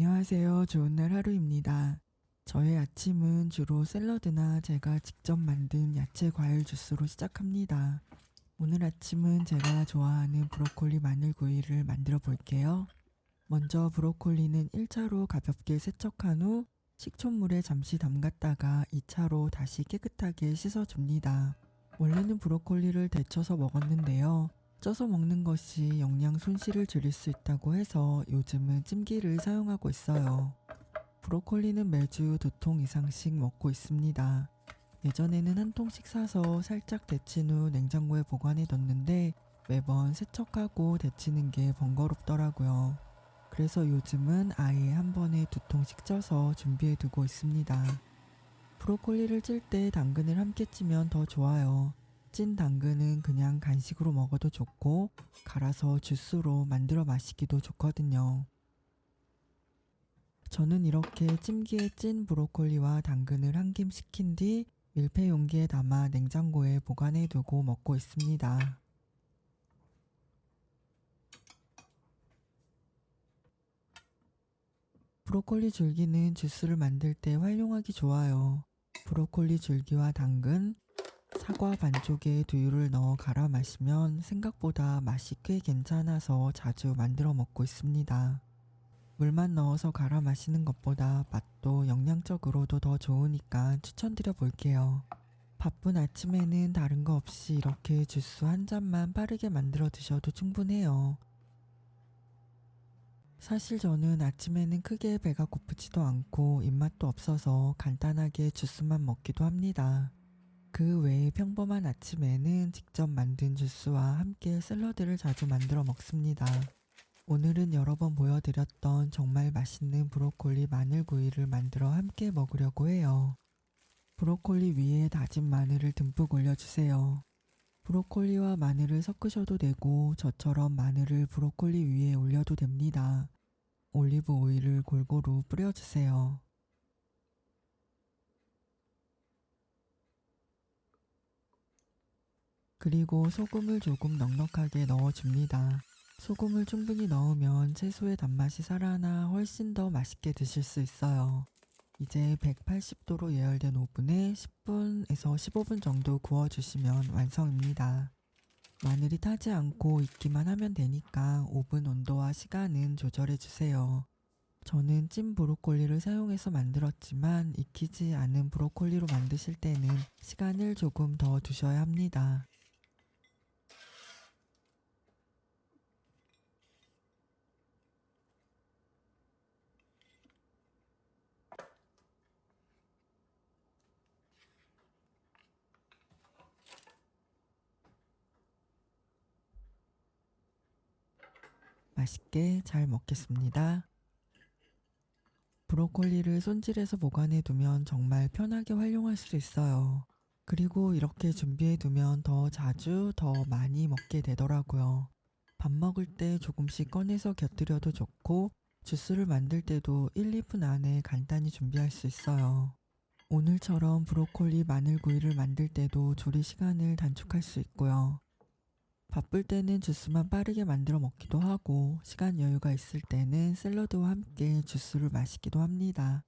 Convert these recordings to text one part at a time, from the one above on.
안녕하세요. 좋은 날 하루입니다. 저의 아침은 주로 샐러드나 제가 직접 만든 야채 과일 주스로 시작합니다. 오늘 아침은 제가 좋아하는 브로콜리 마늘구이를 만들어 볼게요. 먼저 브로콜리는 1차로 가볍게 세척한 후 식초물에 잠시 담갔다가 2차로 다시 깨끗하게 씻어줍니다. 원래는 브로콜리를 데쳐서 먹었는데요. 쪄서 먹는 것이 영양 손실을 줄일 수 있다고 해서 요즘은 찜기를 사용하고 있어요. 브로콜리는 매주 두 통 이상씩 먹고 있습니다. 예전에는 한 통씩 사서 살짝 데친 후 냉장고에 보관해 뒀는데 매번 세척하고 데치는 게 번거롭더라고요. 그래서 요즘은 아예 한 번에 두 통씩 쪄서 준비해 두고 있습니다. 브로콜리를 찔 때 당근을 함께 찌면 더 좋아요. 찐 당근은 그냥 간식으로 먹어도 좋고 갈아서 주스로 만들어 마시기도 좋거든요. 저는 이렇게 찜기에 찐 브로콜리와 당근을 한 김 식힌 뒤 밀폐 용기에 담아 냉장고에 보관해 두고 먹고 있습니다. 브로콜리 줄기는 주스를 만들 때 활용하기 좋아요. 브로콜리 줄기와 당근, 사과 반쪽에 두유를 넣어 갈아 마시면 생각보다 맛이 꽤 괜찮아서 자주 만들어 먹고 있습니다. 물만 넣어서 갈아 마시는 것보다 맛도 영양적으로도 더 좋으니까 추천드려 볼게요. 바쁜 아침에는 다른 거 없이 이렇게 주스 한 잔만 빠르게 만들어 드셔도 충분해요. 사실 저는 아침에는 크게 배가 고프지도 않고 입맛도 없어서 간단하게 주스만 먹기도 합니다. 그 외에 평범한 아침에는 직접 만든 주스와 함께 샐러드를 자주 만들어 먹습니다. 오늘은 여러 번 보여드렸던 정말 맛있는 브로콜리 마늘구이를 만들어 함께 먹으려고 해요. 브로콜리 위에 다진 마늘을 듬뿍 올려주세요. 브로콜리와 마늘을 섞으셔도 되고 저처럼 마늘을 브로콜리 위에 올려도 됩니다. 올리브 오일을 골고루 뿌려주세요. 그리고 소금을 조금 넉넉하게 넣어줍니다. 소금을 충분히 넣으면 채소의 단맛이 살아나 훨씬 더 맛있게 드실 수 있어요. 이제 180도로 예열된 오븐에 10분에서 15분 정도 구워주시면 완성입니다. 마늘이 타지 않고 익기만 하면 되니까 오븐 온도와 시간은 조절해 주세요. 저는 찐 브로콜리를 사용해서 만들었지만 익히지 않은 브로콜리로 만드실 때는 시간을 조금 더 두셔야 합니다. 맛있게 잘 먹겠습니다. 브로콜리를 손질해서 보관해 두면 정말 편하게 활용할 수 있어요. 그리고 이렇게 준비해 두면 더 자주 더 많이 먹게 되더라고요. 밥 먹을 때 조금씩 꺼내서 곁들여도 좋고 주스를 만들 때도 1, 2분 안에 간단히 준비할 수 있어요. 오늘처럼 브로콜리 마늘구이를 만들 때도 조리 시간을 단축할 수 있고요. 바쁠 때는 주스만 빠르게 만들어 먹기도 하고 시간 여유가 있을 때는 샐러드와 함께 주스를 마시기도 합니다.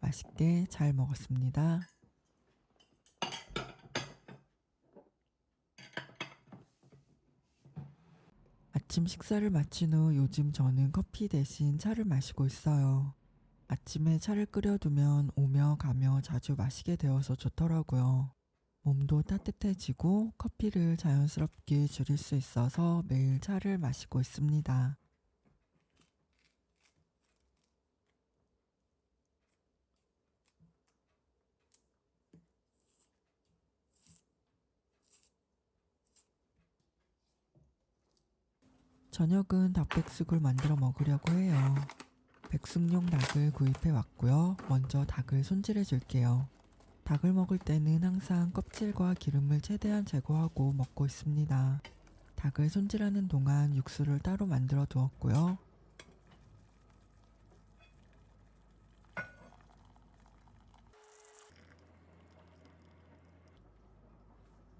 맛있게 잘 먹었습니다. 아침 식사를 마친 후 요즘 저는 커피 대신 차를 마시고 있어요. 아침에 차를 끓여두면 오며 가며 자주 마시게 되어서 좋더라고요. 몸도 따뜻해지고 커피를 자연스럽게 줄일 수 있어서 매일 차를 마시고 있습니다. 저녁은 닭백숙을 만들어 먹으려고 해요. 백숙용 닭을 구입해 왔고요. 먼저 닭을 손질해 줄게요. 닭을 먹을 때는 항상 껍질과 기름을 최대한 제거하고 먹고 있습니다. 닭을 손질하는 동안 육수를 따로 만들어 두었고요.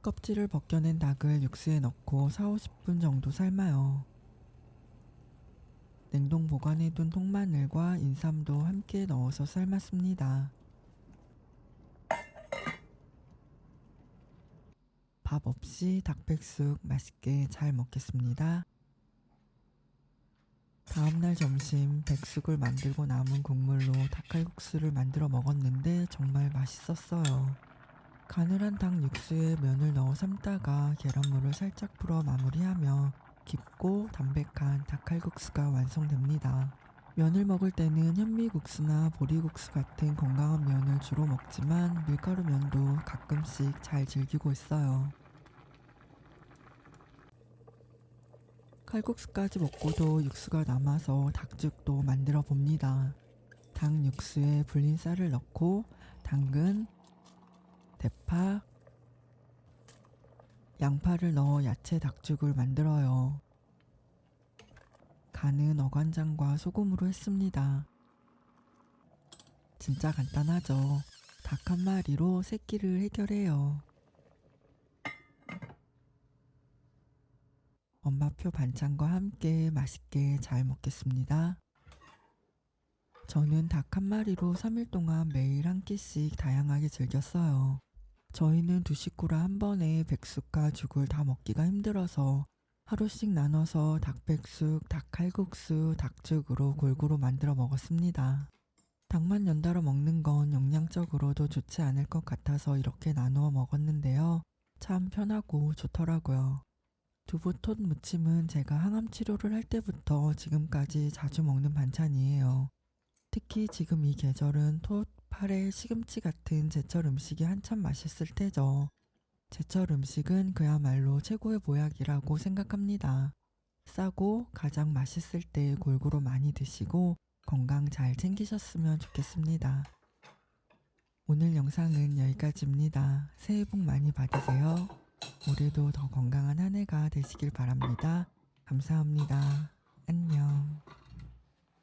껍질을 벗겨낸 닭을 육수에 넣고 4, 50분 정도 삶아요. 냉동 보관해둔 통마늘과 인삼도 함께 넣어서 삶았습니다. 밥 없이 닭백숙 맛있게 잘 먹겠습니다. 다음날 점심 백숙을 만들고 남은 국물로 닭칼국수를 만들어 먹었는데 정말 맛있었어요. 가늘한 닭 육수에 면을 넣어 삶다가 계란물을 살짝 풀어 마무리하며 깊고 담백한 닭칼국수가 완성됩니다. 면을 먹을 때는 현미국수나 보리국수 같은 건강한 면을 주로 먹지만 밀가루 면도 가끔씩 잘 즐기고 있어요. 칼국수까지 먹고도 육수가 남아서 닭죽도 만들어 봅니다. 닭 육수에 불린 쌀을 넣고 당근, 대파, 양파를 넣어 야채 닭죽을 만들어요. 간은 어간장과 소금으로 했습니다. 진짜 간단하죠. 닭 한 마리로 새끼를 해결해요. 엄마표 반찬과 함께 맛있게 잘 먹겠습니다. 저는 닭 한 마리로 3일 동안 매일 한 끼씩 다양하게 즐겼어요. 저희는 두 식구라 한 번에 백숙과 죽을 다 먹기가 힘들어서 하루씩 나눠서 닭백숙, 닭칼국수, 닭죽으로 골고루 만들어 먹었습니다. 닭만 연달아 먹는 건 영양적으로도 좋지 않을 것 같아서 이렇게 나누어 먹었는데요. 참 편하고 좋더라고요. 두부톳 무침은 제가 항암 치료를 할 때부터 지금까지 자주 먹는 반찬이에요. 특히 지금 이 계절은 톳, 파래, 시금치 같은 제철 음식이 한참 맛있을 때죠. 제철 음식은 그야말로 최고의 보약이라고 생각합니다. 싸고 가장 맛있을 때 골고루 많이 드시고 건강 잘 챙기셨으면 좋겠습니다. 오늘 영상은 여기까지입니다. 새해 복 많이 받으세요. 올해도 더 건강한 한 해가 되시길 바랍니다. 감사합니다. 안녕.